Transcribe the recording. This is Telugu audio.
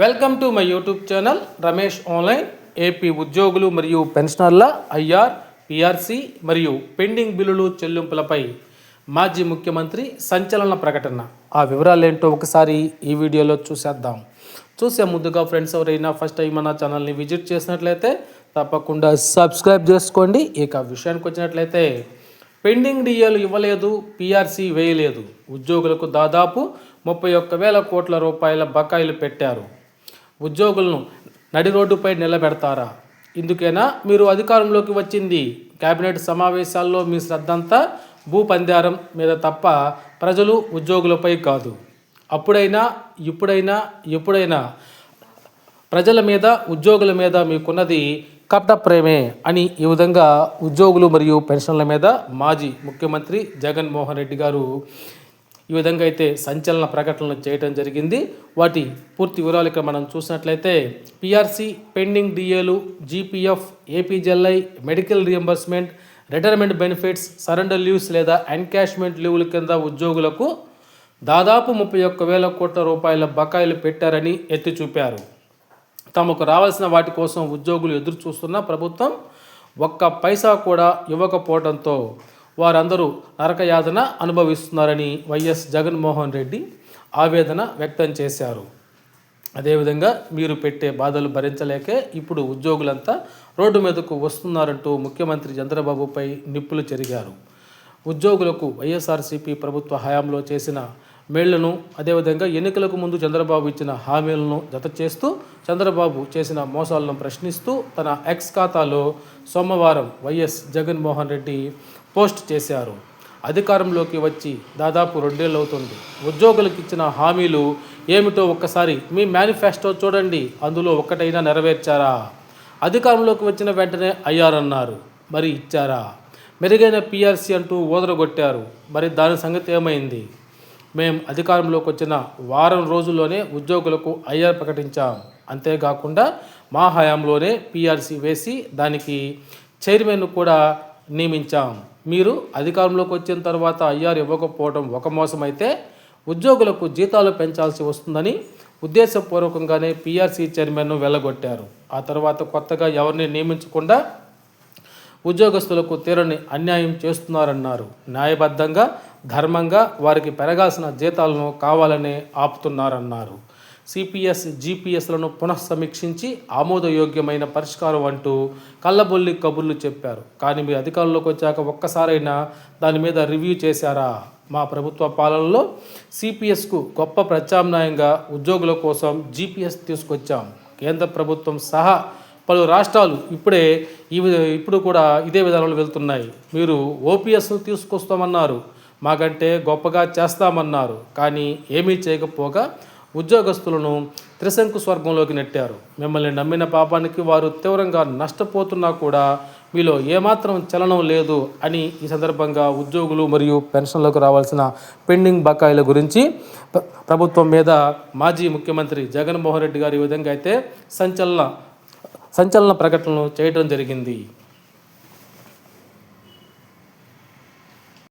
Welcome to my YouTube channel Ramesh online AP ఉద్యోగులు మరియు పెన్షనర్ల ఐఆర్ పిఆర్సి మరియు పెండింగ్ బిల్లులు చెల్లింపులపై మాజీ ముఖ్యమంత్రి సంచలన ప్రకటన. ఆ వివరాలు ఏంటో ఒకసారి ఈ వీడియోలో చూసేద్దాం. చూసే ముందుగా ఫ్రెండ్స్ ఎవరైనా ఫస్ట్ టైం మన ఛానల్ని విజిట్ చేసినట్లయితే తప్పకుండా సబ్స్క్రైబ్ చేసుకోండి. ఇక విషయానికి వచ్చినట్లయితే పెండింగ్ డిఏలు ఇవ్వలేదు పీఆర్సీ వేయలేదు. ఉద్యోగులకు దాదాపు ముప్పై ఒక్క వేల కోట్ల రూపాయల బకాయిలు పెట్టారు. ఉద్యోగులను నడి రోడ్డుపై నిలబెడతారా? ఇందుకేనా మీరు అధికారంలోకి వచ్చింది. కేబినెట్ సమావేశాల్లో మీ శ్రద్ధంతా భూపందారం మీద తప్ప ప్రజలు ఉద్యోగులపై కాదు. అప్పుడైనా ఇప్పుడైనా ఎప్పుడైనా ప్రజల మీద ఉద్యోగుల మీద మీకున్నది కపట ప్రేమే అని ఈ విధంగా ఉద్యోగులు మరియు పెన్షన్ల మీద మాజీ ముఖ్యమంత్రి జగన్మోహన్ రెడ్డి గారు ఈ విధంగా అయితే సంచలన ప్రకటనలు చేయడం జరిగింది. వాటి పూర్తి వివరాలు ఇక్కడ మనం చూసినట్లయితే పిఆర్సి పెండింగ్ డిఏలు GPF APGLI medical reimbursement retirement benefits surrender leaves లేదా ఎన్కాష్మెంట్ లీవుల కింద ఉద్యోగులకు దాదాపు ముప్పై ఒక్క వేల కోట్ల రూపాయల బకాయిలు పెట్టారని ఎత్తి చూపారు. తమకు రావాల్సిన వాటి కోసం ఉద్యోగులు ఎదురు చూస్తున్న ప్రభుత్వం ఒక్క పైసా కూడా ఇవ్వకపోవడంతో వారందరూ నరకయాతన అనుభవిస్తున్నారని వైఎస్ జగన్మోహన్ రెడ్డి ఆవేదన వ్యక్తం చేశారు. అదేవిధంగా మీరు పెట్టే బాధలు భరించలేకే ఇప్పుడు ఉద్యోగులంతా రోడ్డు మీదకు వస్తున్నారంటూ ముఖ్యమంత్రి చంద్రబాబుపై నిప్పులు చెరిగారు. ఉద్యోగులకు వైఎస్ఆర్సీపీ ప్రభుత్వ హయాంలో చేసిన మేళ్ళను అదేవిధంగా ఎన్నికలకు ముందు చంద్రబాబు ఇచ్చిన హామీలను జత చేస్తూ చంద్రబాబు చేసిన మోసాలను ప్రశ్నిస్తూ తన ఎక్స్ ఖాతాలో సోమవారం వైఎస్ జగన్మోహన్ రెడ్డి పోస్ట్ చేశారు. అధికారంలోకి వచ్చి దాదాపు రెండేళ్ళు అవుతుంది. ఉద్యోగులకు ఇచ్చిన హామీలు ఏమిటో ఒక్కసారి మీ మేనిఫెస్టో చూడండి. అందులో ఒక్కటైనా నెరవేర్చారా? అధికారంలోకి వచ్చిన వెంటనే అయ్యారన్నారు మరి ఇచ్చారా? మెరుగైన పిఆర్సీ అంటూ ఓదరగొట్టారు మరి దాని సంగతి ఏమైంది? మేము అధికారంలోకి వచ్చిన వారం రోజుల్లోనే ఉద్యోగులకు ఐఆర్ ప్రకటించాం. అంతేకాకుండా మా హయాంలోనే పిఆర్సీ వేసి దానికి చైర్మన్ కూడా నియమించాం. మీరు అధికారంలోకి వచ్చిన తర్వాత ఐఆర్ ఇవ్వకపోవడం ఒక మోసం అయితే ఉద్యోగులకు జీతాలు పెంచాల్సి వస్తుందని ఉద్దేశపూర్వకంగానే పీఆర్సీ చైర్మన్ను వెళ్ళగొట్టారు ఆ తర్వాత కొత్తగా ఎవరిని నియమించకుండా ఉద్యోగస్తులకు తీరని అన్యాయం చేస్తున్నారన్నారు. న్యాయబద్ధంగా ధర్మంగా వారికి పెరగాల్సిన జీతాలను కావాలనే ఆపుతున్నారన్నారు. సిపిఎస్ జీపీఎస్లను పునఃసమీక్షించి ఆమోదయోగ్యమైన పరిష్కారం అంటూ కళ్ళబొల్లి కబుర్లు చెప్పారు. కానీ మీ అధికారంలోకి వచ్చాక ఒక్కసారైనా దాని మీద రివ్యూ చేశారా? మా ప్రభుత్వ పాలనలో సిపిఎస్కు గొప్ప ప్రత్యామ్నాయంగా ఉద్యోగుల కోసం జీపీఎస్ తీసుకొచ్చాం. కేంద్ర ప్రభుత్వం సహా పలు రాష్ట్రాలు ఇప్పుడే ఈ ఇప్పుడు కూడా ఇదే విధానంలో వెళ్తున్నాయి. మీరు ఓపీఎస్ను తీసుకొస్తామన్నారు. మాకంటే గొప్పగా చేస్తామన్నారు. కానీ ఏమీ చేయకపోగా ఉద్యోగస్తులను త్రిశంకు స్వర్గంలోకి నెట్టారు. మిమ్మల్ని నమ్మిన పాపానికి వారు తీవ్రంగా నష్టపోతున్నా కూడా మీలో ఏమాత్రం చలనం లేదు అని ఈ సందర్భంగా ఉద్యోగులు మరియు పెన్షన్లకు రావాల్సిన పెండింగ్ బకాయిల గురించి ప్రభుత్వం మీద మాజీ ముఖ్యమంత్రి జగన్మోహన్ రెడ్డి గారు ఈ విధంగా అయితే సంచలన సంచలన ప్రకటనలు చేయడం జరిగింది.